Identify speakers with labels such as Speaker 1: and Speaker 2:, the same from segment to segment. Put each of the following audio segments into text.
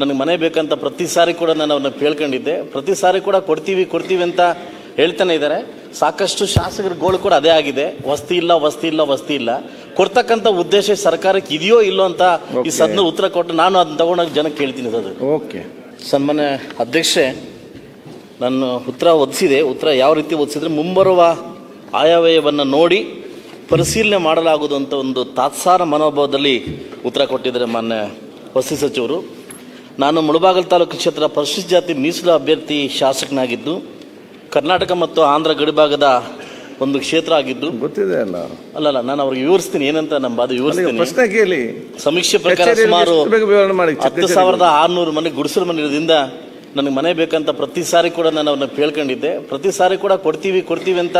Speaker 1: ನನಗೆ ಮನೆ ಬೇಕಂತ ಪ್ರತಿ ಸಾರಿ ಕೂಡ ನಾನು ಅವ್ರನ್ನ ಕೇಳ್ಕೊಂಡಿದ್ದೆ ಪ್ರತಿ ಸಾರಿ ಕೂಡ ಕೊಡ್ತೀವಿ ಕೊಡ್ತೀವಿ ಅಂತ ಹೇಳ್ತಾನೆ ಇದ್ದಾರೆ. ಸಾಕಷ್ಟು ಶಾಸಕರ ಗೋಳು ಕೂಡ ಅದೇ ಆಗಿದೆ. ವಸ್ತಿ ಇಲ್ಲ ವಸ್ತಿ ಇಲ್ಲ ವಸ್ತಿ ಇಲ್ಲ. ಕೊಡ್ತಕ್ಕಂಥ ಉದ್ದೇಶ ಸರ್ಕಾರಕ್ಕೆ ಇದೆಯೋ ಇಲ್ಲೋ ಅಂತ ಈ. ಸದ್ನ ಉತ್ತರ ಕೊಟ್ಟು ನಾನು ಅದನ್ನ ತಗೊಂಡೋಗಿ ಜನಕ್ಕೆ ಕೇಳ್ತೀನಿ ಅದು.
Speaker 2: ಓಕೆ
Speaker 1: ಸನ್ಮಾನ್ಯ ಅಧ್ಯಕ್ಷೆ ನಾನು ಉತ್ತರ ಒದಿಸಿದೆ. ಉತ್ತರ ಯಾವ ರೀತಿ ಒದಿಸಿದ್ರೆ ಮುಂಬರುವ ಆಯವ್ಯಯವನ್ನು ನೋಡಿ ಪರಿಶೀಲನೆ ಮಾಡಲಾಗುವುದು ಅಂತ ಒಂದು ತಾತ್ಸಾರ ಮನೋಭಾವದಲ್ಲಿ ಉತ್ತರ ಕೊಟ್ಟಿದ್ದಾರೆ ಮಾನ್ಯ ವಸತಿ ಸಚಿವರು. ನಾನು ಮುಳಬಾಗಲ್ ತಾಲೂಕು ಕ್ಷೇತ್ರ ಪರಿಶಿಷ್ಟ ಜಾತಿ ಮೀಸಲು ಅಭ್ಯರ್ಥಿ ಶಾಸಕನಾಗಿದ್ದು ಕರ್ನಾಟಕ ಮತ್ತು ಆಂಧ್ರ ಗಡಿಭಾಗದ ಒಂದು ಕ್ಷೇತ್ರ ಆಗಿದ್ದು.
Speaker 2: ಗೊತ್ತಿದೆ ಅಲ್ಲ.
Speaker 1: ಅಲ್ಲಲ್ಲ ನಾನು ಅವ್ರಿಗೆ ವಿವರಿಸ್ತೀನಿ ಏನಂತ ನಮ್ಮ ಅದು ವಿವರಿಸ್ತೀನಿ.
Speaker 2: ಪ್ರಶ್ನೆ ಕೇಳಿ.
Speaker 1: ಸಮೀಕ್ಷೆ ಪ್ರಕಾರ
Speaker 2: ಕಚೇರಿಯಲ್ಲಿ
Speaker 1: ಸುಮಾರು
Speaker 2: ಎಷ್ಟು ಬೇಗ ವಿವರಣೆ ಮಾಡಿ
Speaker 1: ಹತ್ತು
Speaker 2: ಕಚೇರಿಯಲ್ಲಿ.
Speaker 1: ಸಾವಿರದ ಆರುನೂರು ಮನೆ ಗುಡಿಸಲು ಮನೆ ಇರೋದ್ರಿಂದ ನನಗೆ ಮನೆ ಬೇಕಂತ ಪ್ರತಿ ಸಾರಿ ಕೂಡ ನಾನು ಅವ್ರನ್ನ ಕೇಳ್ಕೊಂಡಿದ್ದೆ. ಪ್ರತಿ ಸಾರಿ ಕೂಡ ಕೊಡ್ತೀವಿ ಕೊಡ್ತೀವಿ ಅಂತ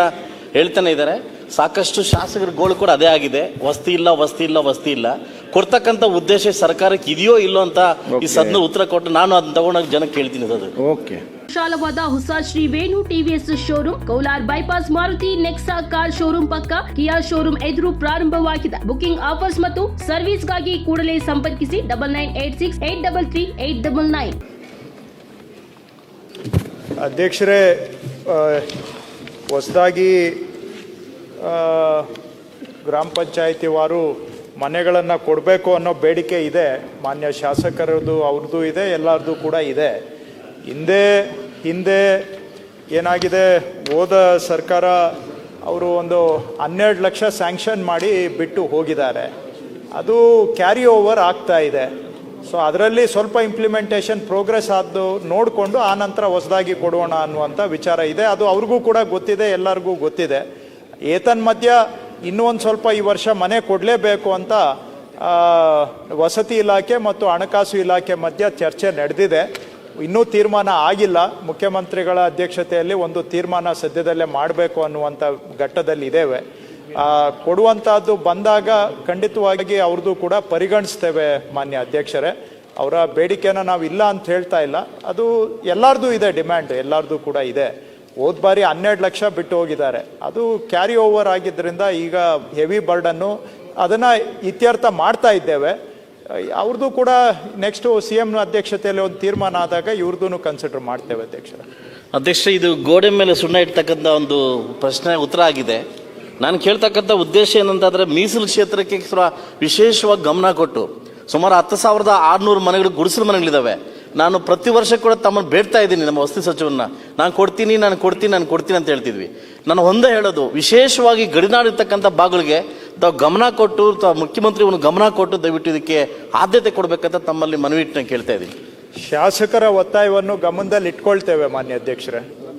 Speaker 1: ಹೇಳ್ತಾನೆ ಇದ್ದಾರೆ. ಸಾಕಷ್ಟು ಶಾಸಕರ ಗೋಳು ಕೂಡ ಅದೇ ಆಗಿದೆ. ವಸ್ತಿ ಇಲ್ಲ ವಸ್ತಿ ಇಲ್ಲ ವಸ್ತಿ ಇಲ್ಲ. ಕೊಡ್ತಕ್ಕಂಥ ಉದ್ದೇಶ ಸರ್ಕಾರಕ್ಕೆ ಇದೆಯೋ ಇಲ್ಲೋ ಅಂತ ಈ. ಸದ್ನ ಉತ್ತರ ಕೊಟ್ಟು ನಾನು ಅದನ್ನ ತಗೊಂಡೋಗಿ ಜನಕ್ಕೆ ಕೇಳ್ತೀನಿ ಅದು.
Speaker 2: ಓಕೆ
Speaker 3: ವಿಶಾಲವಾದ ಹೊಸ Shri Venu TVS showroom Kaular bypass Maruti Nexa car showroom ಪಕ್ಕ ಕಿಯಾ ಶೋರೂಮ್ ಎದುರು ಪ್ರಾರಂಭವಾಗಿದೆ. ಬುಕಿಂಗ್ ಆಫರ್ಸ್ ಮತ್ತು ಸರ್ವಿಸ್ಗಾಗಿ ಕೂಡಲೇ ಸಂಪರ್ಕಿಸಿ double nine eight six eight double three eight double nine
Speaker 4: ಅಧ್ಯಕ್ಷರೇ ಹೊಸದಾಗಿ ಗ್ರಾಮ ಪಂಚಾಯತಿ ವಾರು ಮನೆಗಳನ್ನು ಕೊಡಬೇಕು ಅನ್ನೋ ಬೇಡಿಕೆ ಇದೆ. ಮಾನ್ಯ ಶಾಸಕರದ್ದು, ಅವ್ರದ್ದು ಇದೆ ಎಲ್ಲರದ್ದು ಕೂಡ ಇದೆ. ಹಿಂದೆ ಹಿಂದೆ ಏನಾಗಿದೆ, ಹೋದ ಸರ್ಕಾರ ಅವರು ಒಂದು ಹನ್ನೆರಡು ಲಕ್ಷ ಸ್ಯಾಂಕ್ಷನ್ ಮಾಡಿ ಬಿಟ್ಟು ಹೋಗಿದ್ದಾರೆ. ಅದು ಕ್ಯಾರಿ ಓವರ್ ಆಗ್ತಾ ಇದೆ. ಸೊ ಅದರಲ್ಲಿ ಸ್ವಲ್ಪ ಇಂಪ್ಲಿಮೆಂಟೇಷನ್ ಪ್ರೋಗ್ರೆಸ್ ಆದ್ದು ನೋಡಿಕೊಂಡು ಆ ನಂತರ ಹೊಸದಾಗಿ ಕೊಡೋಣ ಅನ್ನುವಂಥ ವಿಚಾರ ಇದೆ. ಅದು ಅವ್ರಿಗೂ ಕೂಡ ಗೊತ್ತಿದೆ, ಎಲ್ಲರಿಗೂ ಗೊತ್ತಿದೆ. ಏತನ್ಮಧ್ಯ ಇನ್ನೂ ಒಂದು ಸ್ವಲ್ಪ ಈ ವರ್ಷ ಮನೆ ಕೊಡಲೇಬೇಕು ಅಂತ ವಸತಿ ಇಲಾಖೆ ಮತ್ತು ಹಣಕಾಸು ಇಲಾಖೆ ಮಧ್ಯ ಚರ್ಚೆ ನಡೆದಿದೆ. ಇನ್ನೂ ತೀರ್ಮಾನ ಆಗಿಲ್ಲ. ಮುಖ್ಯಮಂತ್ರಿಗಳ ಅಧ್ಯಕ್ಷತೆಯಲ್ಲಿ ಒಂದು ತೀರ್ಮಾನ ಸದ್ಯದಲ್ಲೇ ಮಾಡಬೇಕು ಅನ್ನುವಂಥ ಘಟ್ಟದಲ್ಲಿ ಇದ್ದೇವೆ. ಕೊಡುವಂಥದ್ದು ಬಂದಾಗ ಖಂಡಿತವಾಗಿ ಅವ್ರದ್ದು ಕೂಡ ಪರಿಗಣಿಸ್ತೇವೆ ಮಾನ್ಯ ಅಧ್ಯಕ್ಷರೇ. ಅವರ ಬೇಡಿಕೆನ ನಾವು ಇಲ್ಲ ಅಂತ ಹೇಳ್ತಾ ಇಲ್ಲ. ಅದು ಎಲ್ಲರದು ಇದೆ ಡಿಮ್ಯಾಂಡ್, ಎಲ್ಲರದು ಕೂಡ ಇದೆ. ಹೋದ ಬಾರಿ ಹನ್ನೆರಡು ಲಕ್ಷ ಬಿಟ್ಟು ಹೋಗಿದ್ದಾರೆ. ಅದು ಕ್ಯಾರಿ ಓವರ್ ಆಗಿದ್ದರಿಂದ ಈಗ ಹೆವಿ ಬರ್ಡನ್ನು ಅದನ್ನು ಇತ್ಯರ್ಥ ಮಾಡ್ತಾ ಇದ್ದೇವೆ. ಅವ್ರದ್ದು ಕೂಡ ನೆಕ್ಸ್ಟು ಸಿ ಎಂ ಅಧ್ಯಕ್ಷತೆಯಲ್ಲಿ ಒಂದು ತೀರ್ಮಾನ ಆದಾಗ ಇವ್ರದ್ದು ಕನ್ಸಿಡರ್ ಮಾಡ್ತೇವೆ ಅಧ್ಯಕ್ಷರ.
Speaker 1: ಅಧ್ಯಕ್ಷ ಇದು ಗೋಡೆ ಮೇಲೆ ಸುಣ್ಣ ಇಡ್ತಕ್ಕಂಥ ಒಂದು ಪ್ರಶ್ನೆ ಉತ್ತರ ಆಗಿದೆ. ನಾನು ಕೇಳ್ತಕ್ಕಂಥ ಉದ್ದೇಶ ಏನಂತಂದ್ರೆ ಮೀಸಲು ಕ್ಷೇತ್ರಕ್ಕೆ ವಿಶೇಷವಾಗಿ ಗಮನ ಕೊಟ್ಟು ಸುಮಾರು ಹತ್ತು ಸಾವಿರದ ಆರುನೂರು ಮನೆಗಳು ಗುಡಿಸಲು ಮನೆಗಳಿದ್ದಾವೆ. ನಾನು ಪ್ರತಿ ವರ್ಷ ಕೂಡ ತಮ್ಮನ್ನು ಬೇಡ್ತಾ ಇದ್ದೀನಿ ನಮ್ಮ ವಸ್ತು ಸಚಿವನ್ನ ನಾನು ಕೊಡ್ತೀನಿ ನಾನು ಕೊಡ್ತೀನಿ ನಾನು ಕೊಡ್ತೀನಿ ಅಂತ ಹೇಳ್ತಿದ್ವಿ. ನಾನು ಒಂದೇ ಹೇಳೋದು, ವಿಶೇಷವಾಗಿ ಗಡಿನಾಡಿರ್ತಕ್ಕಂಥ ಭಾಗಗಳಿಗೆ ತಾವು ಗಮನ ಕೊಟ್ಟು, ತಾವು ಮುಖ್ಯಮಂತ್ರಿ ಅವನು ಗಮನ ಕೊಟ್ಟು ದಯವಿಟ್ಟು ಇದಕ್ಕೆ ಆದ್ಯತೆ ಕೊಡಬೇಕಂತ ತಮ್ಮಲ್ಲಿ ಮನವಿ ಇಟ್ಟು ನಾನು ಕೇಳ್ತಾ ಇದ್ದೀನಿ.
Speaker 4: ಶಾಸಕರ ಒತ್ತಾಯವನ್ನು ಗಮನದಲ್ಲಿ ಇಟ್ಕೊಳ್ತೇವೆ ಮಾನ್ಯ ಅಧ್ಯಕ್ಷರೇ.